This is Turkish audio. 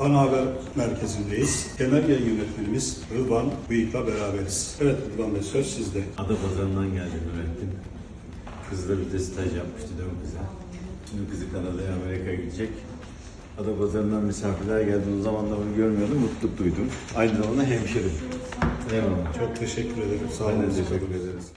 Ana Haber Merkezi'ndeyiz. Genel yayın yönetmenimiz Rıdvan Bıyık'la beraberiz. Evet Rıdvan Bey söz sizde. Adapazarı'ndan geldi Nurettin. Kızla bir de staj yapmıştı değil mi kıza? Şimdi kızı Kanada'ya Amerika'ya gidecek. Adapazarı'ndan misafirler geldi. O zaman da bunu görmüyordum, mutluluk duydum. Aynı zamanda hemşerim. Eyvallah. Çok teşekkür ederim. Sağ Ben de teşekkür ederiz.